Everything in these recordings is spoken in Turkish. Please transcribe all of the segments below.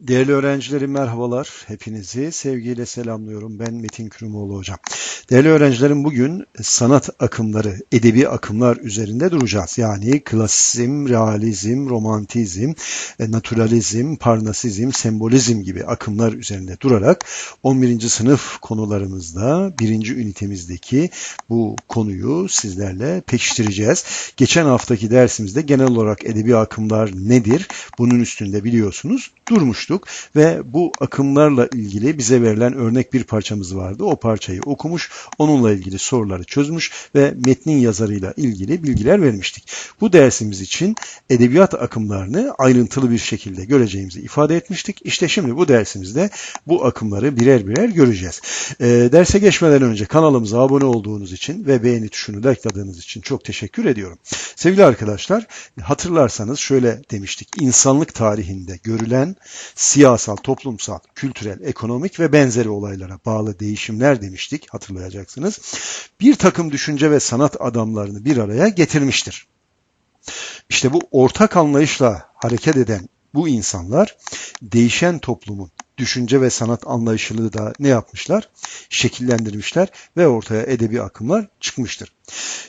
Değerli öğrencilerim merhabalar. Hepinizi sevgiyle selamlıyorum. Ben Metin Kürümoğlu hocam. Değerli öğrencilerim bugün sanat akımları, edebi akımlar üzerinde duracağız. Yani klasizm, realizm, romantizm, e, naturalizm, parnasizm, sembolizm gibi akımlar üzerinde durarak 11. sınıf konularımızda birinci ünitemizdeki bu konuyu sizlerle pekiştireceğiz. Geçen haftaki dersimizde genel olarak edebi akımlar nedir? Bunun üstünde biliyorsunuz durmuştuk ve bu akımlarla ilgili bize verilen örnek bir parçamız vardı. O parçayı okumuş, onunla ilgili soruları çözmüş ve metnin yazarıyla ilgili bilgiler vermiştik. Bu dersimiz için edebiyat akımlarını ayrıntılı bir şekilde göreceğimizi ifade etmiştik. İşte şimdi bu dersimizde bu akımları birer birer göreceğiz. E, derse geçmeden önce kanalımıza abone olduğunuz için ve beğeni tuşunu da ekladığınız için çok teşekkür ediyorum. Sevgili arkadaşlar hatırlarsanız şöyle demiştik. İnsanlık tarihinde görülen siyasal, toplumsal, kültürel, ekonomik ve benzeri olaylara bağlı değişimler demiştik hatırlayacaksınız. Bir takım düşünce ve sanat adamlarını bir araya getirmiştir. İşte bu ortak anlayışla hareket eden bu insanlar değişen toplumun düşünce ve sanat anlayışını da ne yapmışlar? Şekillendirmişler ve ortaya edebi akımlar çıkmıştır.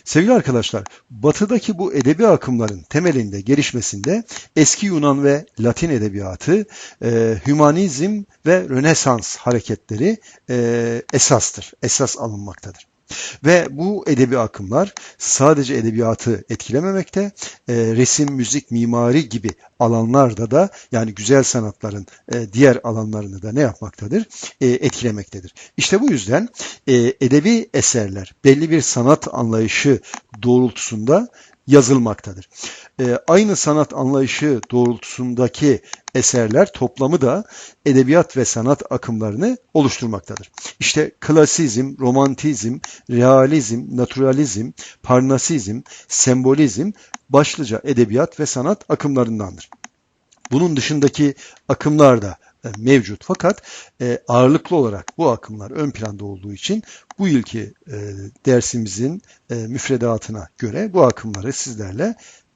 Sevgili arkadaşlar, batıdaki bu edebi akımların temelinde gelişmesinde eski Yunan ve Latin edebiyatı, e, hümanizm ve Rönesans hareketleri e, esastır, esas alınmaktadır. Ve bu edebi akımlar sadece edebiyatı etkilememekte, e, resim, müzik, mimari gibi alanlarda da yani güzel sanatların e, diğer alanlarını da ne yapmaktadır? E, etkilemektedir. İşte bu yüzden e, edebi eserler belli bir sanat anlayışı doğrultusunda yazılmaktadır. E, aynı sanat anlayışı doğrultusundaki eserler toplamı da edebiyat ve sanat akımlarını oluşturmaktadır. İşte klasizm, romantizm, realizm, naturalizm, parnasizm, sembolizm başlıca edebiyat ve sanat akımlarındandır. Bunun dışındaki akımlar da mevcut. Fakat e, ağırlıklı olarak bu akımlar ön planda olduğu için bu yılki e, dersimizin e, müfredatına göre bu akımları sizlerle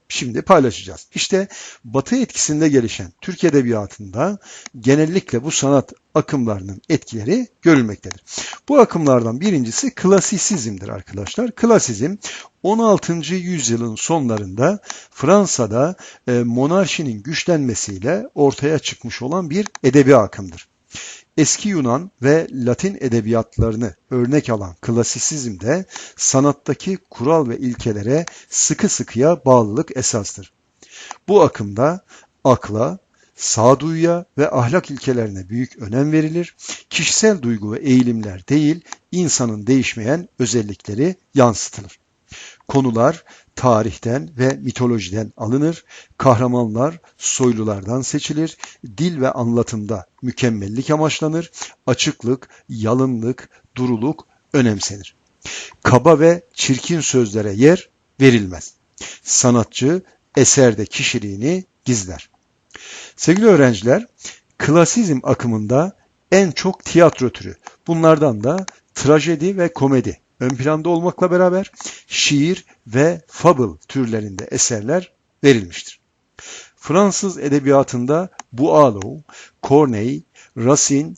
şimdi paylaşacağız. İşte Batı etkisinde gelişen Türk Edebiyatı'nda genellikle bu sanat akımlarının etkileri görülmektedir. Bu akımlardan birincisi klasisizmdir arkadaşlar. Klasizm 16. yüzyılın sonlarında Fransa'da e, monarşinin güçlenmesiyle ortaya çıkmış olan bir edebi akımdır. Eski Yunan ve Latin edebiyatlarını örnek alan klasisizmde sanattaki kural ve ilkelere sıkı sıkıya bağlılık esastır. Bu akımda akla, sağduyuya ve ahlak ilkelerine büyük önem verilir. Kişisel duygu ve eğilimler değil, insanın değişmeyen özellikleri yansıtılır. Konular tarihten ve mitolojiden alınır, kahramanlar soylulardan seçilir, dil ve anlatımda mükemmellik amaçlanır, açıklık, yalınlık, duruluk önemsenir. Kaba ve çirkin sözlere yer verilmez. Sanatçı eserde kişiliğini gizler. Sevgili öğrenciler, klasizm akımında en çok tiyatro türü, bunlardan da trajedi ve komedi ön planda olmakla beraber şiir ve fable türlerinde eserler verilmiştir. Fransız edebiyatında Boileau, Corneille, Racine,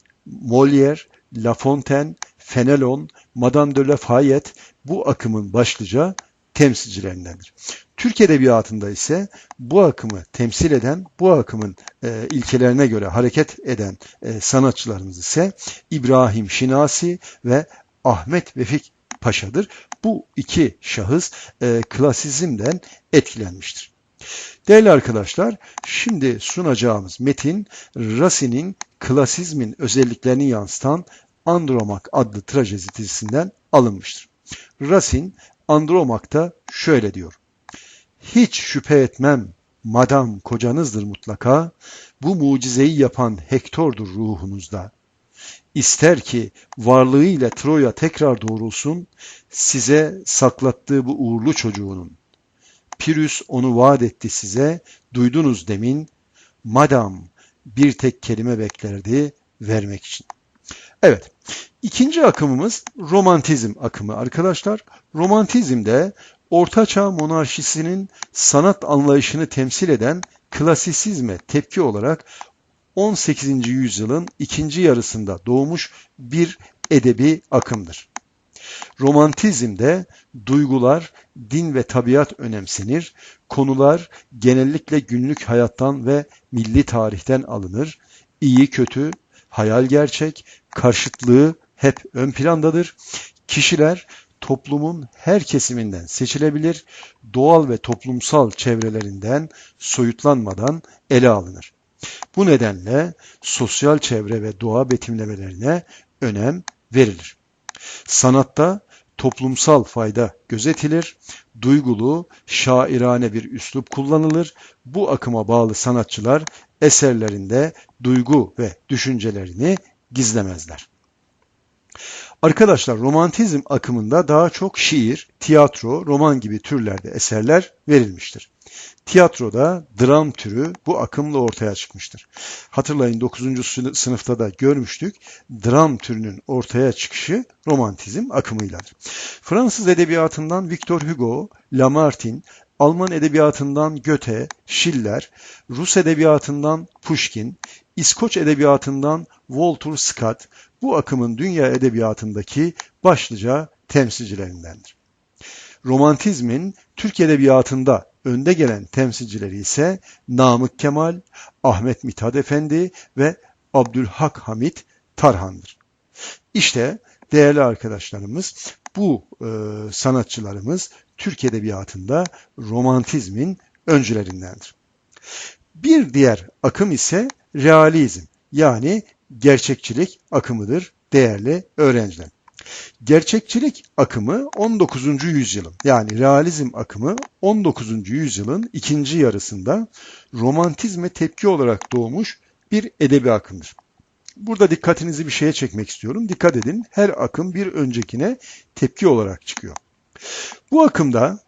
Molière, La Fontaine, Fenelon, Madame de la Fayette bu akımın başlıca temsilcilerindendir. Türk Edebiyatı'nda ise bu akımı temsil eden, bu akımın e, ilkelerine göre hareket eden e, sanatçılarımız ise İbrahim Şinasi ve Ahmet Vefik Paşa'dır. Bu iki şahıs e, klasizmden etkilenmiştir. Değerli arkadaşlar, şimdi sunacağımız metin Racine'in klasizmin özelliklerini yansıtan Andromak adlı trajedisinden alınmıştır. Racine Andromak'ta şöyle diyor. Hiç şüphe etmem madam kocanızdır mutlaka, bu mucizeyi yapan Hektor'dur ruhunuzda. İster ki varlığıyla Troya tekrar doğrulsun, size saklattığı bu uğurlu çocuğunun. Pirüs onu vaat etti size, duydunuz demin, madam bir tek kelime beklerdi vermek için. Evet, ikinci akımımız romantizm akımı arkadaşlar. Romantizmde Ortaçağ monarşisinin sanat anlayışını temsil eden klasisizme tepki olarak 18. yüzyılın ikinci yarısında doğmuş bir edebi akımdır. Romantizmde duygular, din ve tabiat önemsenir, konular genellikle günlük hayattan ve milli tarihten alınır, iyi kötü, hayal gerçek, karşıtlığı hep ön plandadır. Kişiler toplumun her kesiminden seçilebilir, doğal ve toplumsal çevrelerinden soyutlanmadan ele alınır. Bu nedenle sosyal çevre ve doğa betimlemelerine önem verilir. Sanatta toplumsal fayda gözetilir, duygulu, şairane bir üslup kullanılır. Bu akıma bağlı sanatçılar eserlerinde duygu ve düşüncelerini gizlemezler. Arkadaşlar romantizm akımında daha çok şiir, tiyatro, roman gibi türlerde eserler verilmiştir. Tiyatroda dram türü bu akımla ortaya çıkmıştır. Hatırlayın 9. sınıfta da görmüştük. Dram türünün ortaya çıkışı romantizm akımıyladır. Fransız edebiyatından Victor Hugo, Lamartine, Alman edebiyatından Goethe, Schiller, Rus edebiyatından Pushkin, İskoç edebiyatından Walter Scott bu akımın dünya edebiyatındaki başlıca temsilcilerindendir. Romantizmin Türk edebiyatında önde gelen temsilcileri ise Namık Kemal, Ahmet Mithat Efendi ve Abdülhak Hamit Tarhan'dır. İşte değerli arkadaşlarımız bu e, sanatçılarımız Türk Edebiyatı'nda romantizmin öncülerindendir. Bir diğer akım ise realizm yani gerçekçilik akımıdır değerli öğrenciler. Gerçekçilik akımı 19. yüzyılın yani realizm akımı 19. yüzyılın ikinci yarısında romantizme tepki olarak doğmuş bir edebi akımdır. Burada dikkatinizi bir şeye çekmek istiyorum. Dikkat edin her akım bir öncekine tepki olarak çıkıyor. Bu akımda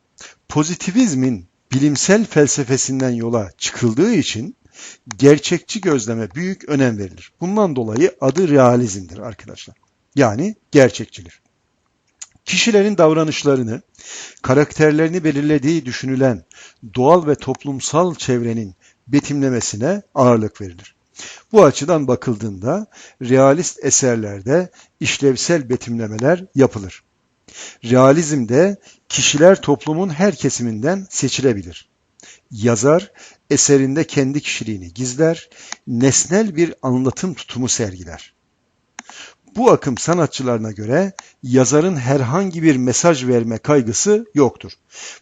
pozitivizmin bilimsel felsefesinden yola çıkıldığı için gerçekçi gözleme büyük önem verilir. Bundan dolayı adı realizmdir arkadaşlar. Yani gerçekçilik. Kişilerin davranışlarını, karakterlerini belirlediği düşünülen doğal ve toplumsal çevrenin betimlemesine ağırlık verilir. Bu açıdan bakıldığında realist eserlerde işlevsel betimlemeler yapılır. Realizmde kişiler toplumun her kesiminden seçilebilir. Yazar eserinde kendi kişiliğini gizler, nesnel bir anlatım tutumu sergiler. Bu akım sanatçılarına göre yazarın herhangi bir mesaj verme kaygısı yoktur.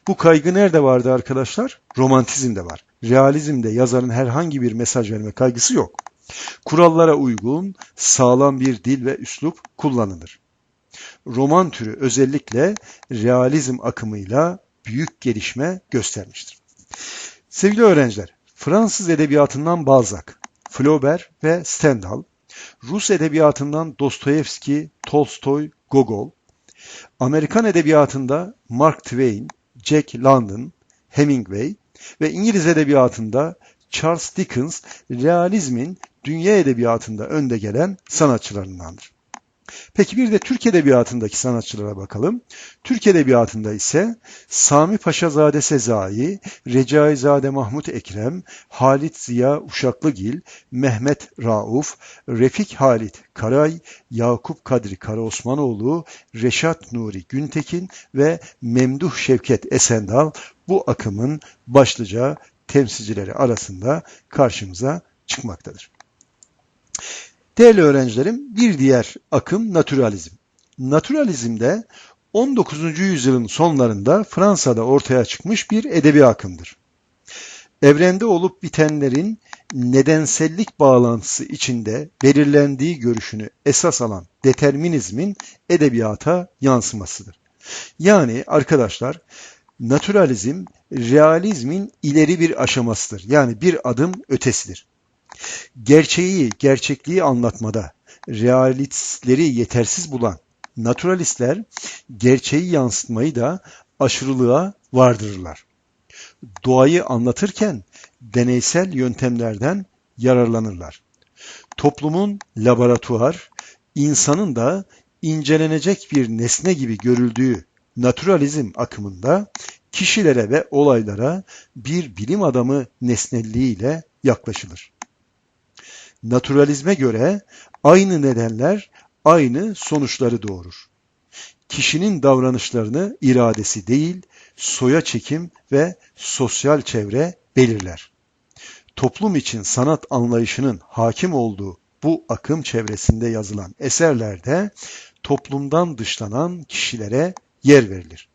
Bu kaygı nerede vardı arkadaşlar? Romantizmde var. Realizmde yazarın herhangi bir mesaj verme kaygısı yok. Kurallara uygun, sağlam bir dil ve üslup kullanılır. Roman türü özellikle realizm akımıyla büyük gelişme göstermiştir. Sevgili öğrenciler, Fransız edebiyatından Balzac, Flaubert ve Stendhal, Rus edebiyatından Dostoyevski, Tolstoy, Gogol, Amerikan edebiyatında Mark Twain, Jack London, Hemingway ve İngiliz edebiyatında Charles Dickens realizmin dünya edebiyatında önde gelen sanatçılarındandır. Peki bir de Türk Edebiyatı'ndaki sanatçılara bakalım. Türk Edebiyatı'nda ise Sami Paşazade Sezai, Recaizade Mahmut Ekrem, Halit Ziya Uşaklıgil, Mehmet Rauf, Refik Halit Karay, Yakup Kadri Karaosmanoğlu, Reşat Nuri Güntekin ve Memduh Şevket Esendal bu akımın başlıca temsilcileri arasında karşımıza çıkmaktadır. Değerli öğrencilerim, bir diğer akım naturalizm. Naturalizmde 19. yüzyılın sonlarında Fransa'da ortaya çıkmış bir edebi akımdır. Evrende olup bitenlerin nedensellik bağlantısı içinde belirlendiği görüşünü esas alan determinizmin edebiyata yansımasıdır. Yani arkadaşlar naturalizm realizmin ileri bir aşamasıdır. Yani bir adım ötesidir. Gerçeği, gerçekliği anlatmada realistleri yetersiz bulan naturalistler gerçeği yansıtmayı da aşırılığa vardırırlar. Doğayı anlatırken deneysel yöntemlerden yararlanırlar. Toplumun laboratuvar, insanın da incelenecek bir nesne gibi görüldüğü naturalizm akımında kişilere ve olaylara bir bilim adamı nesnelliğiyle yaklaşılır naturalizme göre aynı nedenler aynı sonuçları doğurur. Kişinin davranışlarını iradesi değil, soya çekim ve sosyal çevre belirler. Toplum için sanat anlayışının hakim olduğu bu akım çevresinde yazılan eserlerde toplumdan dışlanan kişilere yer verilir.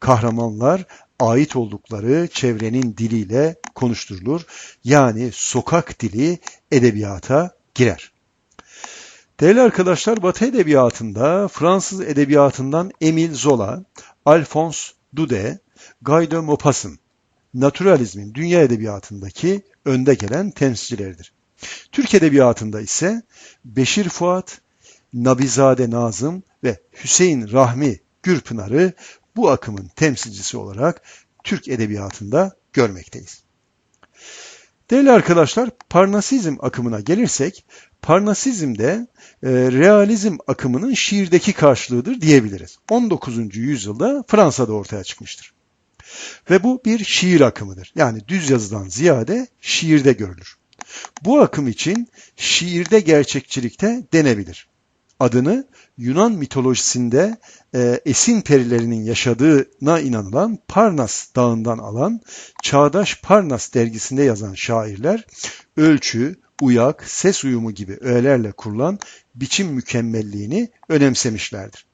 Kahramanlar ait oldukları çevrenin diliyle konuşturulur. Yani sokak dili edebiyata girer. Değerli arkadaşlar Batı edebiyatında Fransız edebiyatından Emile Zola, Alphonse Daudet, Guy de Maupassant naturalizmin dünya edebiyatındaki önde gelen temsilcileridir. Türk edebiyatında ise Beşir Fuat, Nabizade Nazım ve Hüseyin Rahmi Gürpınar'ı bu akımın temsilcisi olarak Türk edebiyatında görmekteyiz. Değerli arkadaşlar, Parnasizm akımına gelirsek, Parnasizm de e, realizm akımının şiirdeki karşılığıdır diyebiliriz. 19. yüzyılda Fransa'da ortaya çıkmıştır. Ve bu bir şiir akımıdır. Yani düz yazıdan ziyade şiirde görülür. Bu akım için şiirde gerçekçilikte denebilir. Adını Yunan mitolojisinde e, esin perilerinin yaşadığına inanılan Parnas dağından alan Çağdaş Parnas dergisinde yazan şairler ölçü, uyak, ses uyumu gibi öğelerle kurulan biçim mükemmelliğini önemsemişlerdir.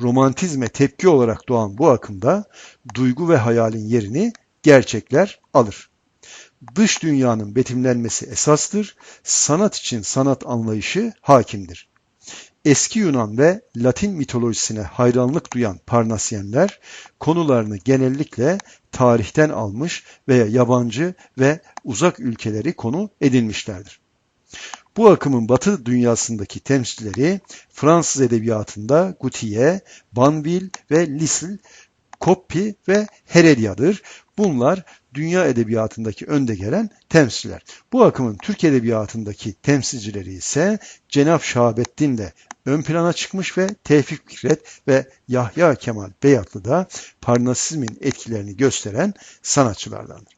Romantizme tepki olarak doğan bu akımda duygu ve hayalin yerini gerçekler alır. Dış dünyanın betimlenmesi esastır, sanat için sanat anlayışı hakimdir. Eski Yunan ve Latin mitolojisine hayranlık duyan Parnasyenler konularını genellikle tarihten almış veya yabancı ve uzak ülkeleri konu edinmişlerdir. Bu akımın Batı dünyasındaki temsilcileri Fransız edebiyatında Gautier, Banville ve Lisle, Coppi ve Heredia'dır. Bunlar dünya edebiyatındaki önde gelen temsiller. Bu akımın Türk edebiyatındaki temsilcileri ise Cenap Şahabettin ile ön plana çıkmış ve Tevfik Fikret ve Yahya Kemal Beyatlı da Parnasizmin etkilerini gösteren sanatçılardandır.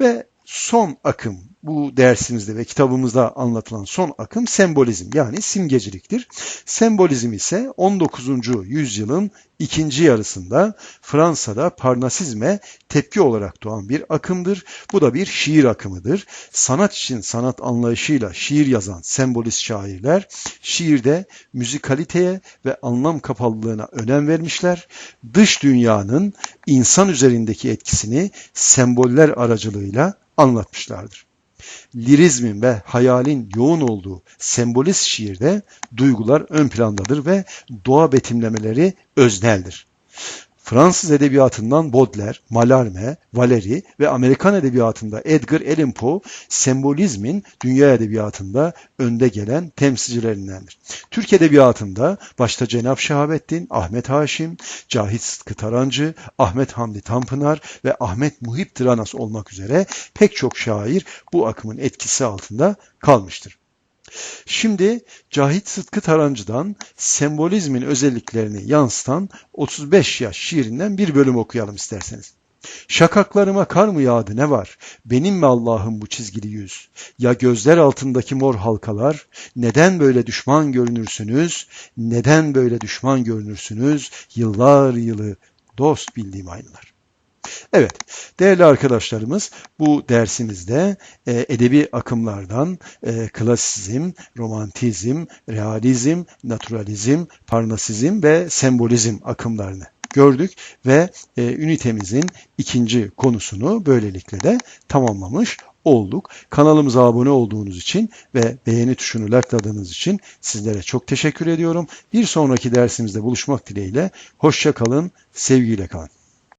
Ve son akım bu dersimizde ve kitabımızda anlatılan son akım sembolizm yani simgeciliktir. Sembolizm ise 19. yüzyılın ikinci yarısında Fransa'da Parnasizme tepki olarak doğan bir akımdır. Bu da bir şiir akımıdır. Sanat için sanat anlayışıyla şiir yazan sembolist şairler şiirde müzikaliteye ve anlam kapalılığına önem vermişler. Dış dünyanın insan üzerindeki etkisini semboller aracılığıyla anlatmışlardır. Lirizmin ve hayalin yoğun olduğu sembolist şiirde duygular ön plandadır ve doğa betimlemeleri özneldir. Fransız edebiyatından Baudelaire, Mallarmé, Valéry ve Amerikan edebiyatında Edgar Allan Poe sembolizmin dünya edebiyatında önde gelen temsilcilerindendir. Türk edebiyatında başta Cenab Şahabettin, Ahmet Haşim, Cahit Sıtkı Tarancı, Ahmet Hamdi Tanpınar ve Ahmet Muhip Tıranas olmak üzere pek çok şair bu akımın etkisi altında kalmıştır. Şimdi Cahit Sıtkı Tarancı'dan sembolizmin özelliklerini yansıtan 35 yaş şiirinden bir bölüm okuyalım isterseniz. Şakaklarıma kar mı yağdı ne var? Benim mi Allah'ım bu çizgili yüz? Ya gözler altındaki mor halkalar? Neden böyle düşman görünürsünüz? Neden böyle düşman görünürsünüz? Yıllar yılı dost bildiğim aynalar. Evet, değerli arkadaşlarımız bu dersimizde e, edebi akımlardan e, klasizm, romantizm, realizm, naturalizm, parnasizm ve sembolizm akımlarını gördük ve e, ünitemizin ikinci konusunu böylelikle de tamamlamış olduk. Kanalımıza abone olduğunuz için ve beğeni tuşunu likeladığınız için sizlere çok teşekkür ediyorum. Bir sonraki dersimizde buluşmak dileğiyle. Hoşça kalın, sevgiyle kalın.